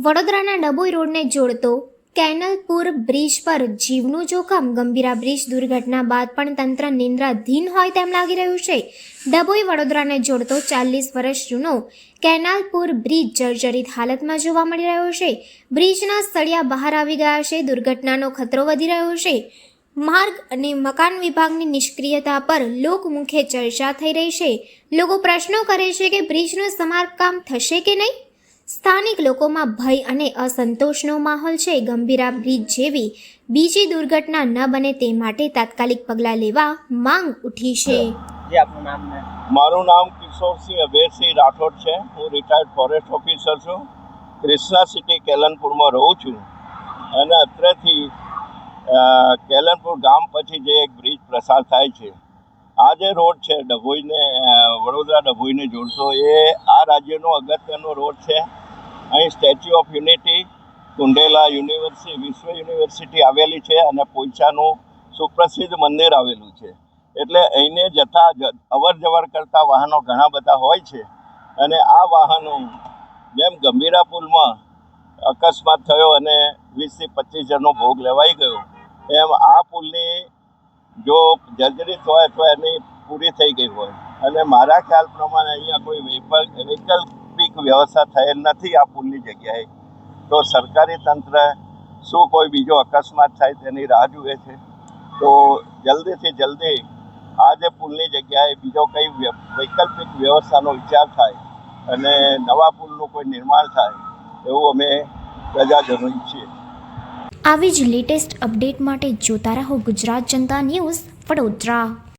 વડોદરાના ડભોઈ રોડને જોડતો કેનલપુર બ્રિજ પર જીવનું જોખમ, ગંભીરા બ્રિજ દુર્ઘટના બાદ પણ તંત્ર નિંદ્રાધીન હોય તેમ લાગી રહ્યું છે. ડભોઈ વડોદરાને જોડતો ચાલીસ વર્ષ જૂનો કેનાલપુર બ્રિજ જર્જરિત હાલતમાં જોવા મળી રહ્યો છે. બ્રિજના સળિયા બહાર આવી ગયા છે. દુર્ઘટનાનો ખતરો વધી રહ્યો છે. માર્ગ અને મકાન વિભાગની નિષ્ક્રિયતા પર લોકમુખે ચર્ચા થઈ રહી છે. લોકો પ્રશ્નો કરે છે કે બ્રિજનું સમારકામ થશે કે નહીં? સ્થાનિક લોકોમાં ભય અને અસંતોષનો માહોલ છે. ગંભીરા બ્રિજ જેવી બીજી દુર્ઘટના ન બને તે માટે તાત્કાલિક પગલાં લેવા માંગ ઉઠી છે. જે આપનું નામ મારું નામ કિશોરસિંહ અભયસિંહ રાઠોડ છે. હું રિટાયર્ડ ફોરેસ્ટ ઓફિસર છું. ક્રિષ્ના સિટી કેલનપુરમાં રહું છું. અને અત્રેથી કેલનપુર ગામ પછી જે એક બ્રિજ પ્રસાર થાય છે. આ જે રોડ છે ડભોઈને વડોદરા ડભોઈને જોડતો એ આ રાજ્યનો અગત્યનો રોડ છે. અહીં statue of unity Kundela university Vishwa university આવેલી છે અને પોઈચાનું સુપ્રસિદ્ધ મંદિર આવેલું છે. એટલે અહીંને જતા અવર જવર કરતા વાહનો ઘણા બધા હોય છે. અને આ વાહનો જેમ ગંભીરા પુલમાં અકસ્માત થયો અને વીસથી પચીસ જણનો ભોગ લેવાઈ ગયો, એમ આ પુલની જો જર્જરિત હોય તો એની પૂરી થઈ ગઈ હોય. અને મારા ખ્યાલ પ્રમાણે અહીંયા કોઈ વૈકલ- વ્યવસ્થા થયેલ નથી આ પુલની જગ્યાએ. તો સરકારી તંત્ર શું કોઈ બીજો અકસ્માત થાય તેની રાહ જુએ છે? તો જલ્દીથી જલ્દી આ જે પુલની જગ્યાએ બીજો કંઈ વૈકલ્પિક વ્યવસ્થાનો વિચાર થાય અને નવા પુલનું કોઈ નિર્માણ થાય એવું અમે પ્રજાજનો ઈચ્છીએ. આવી જ લેટેસ્ટ અપડેટ માટે જોતા રહો ગુજરાત જનતા ન્યૂઝ વડોદરા.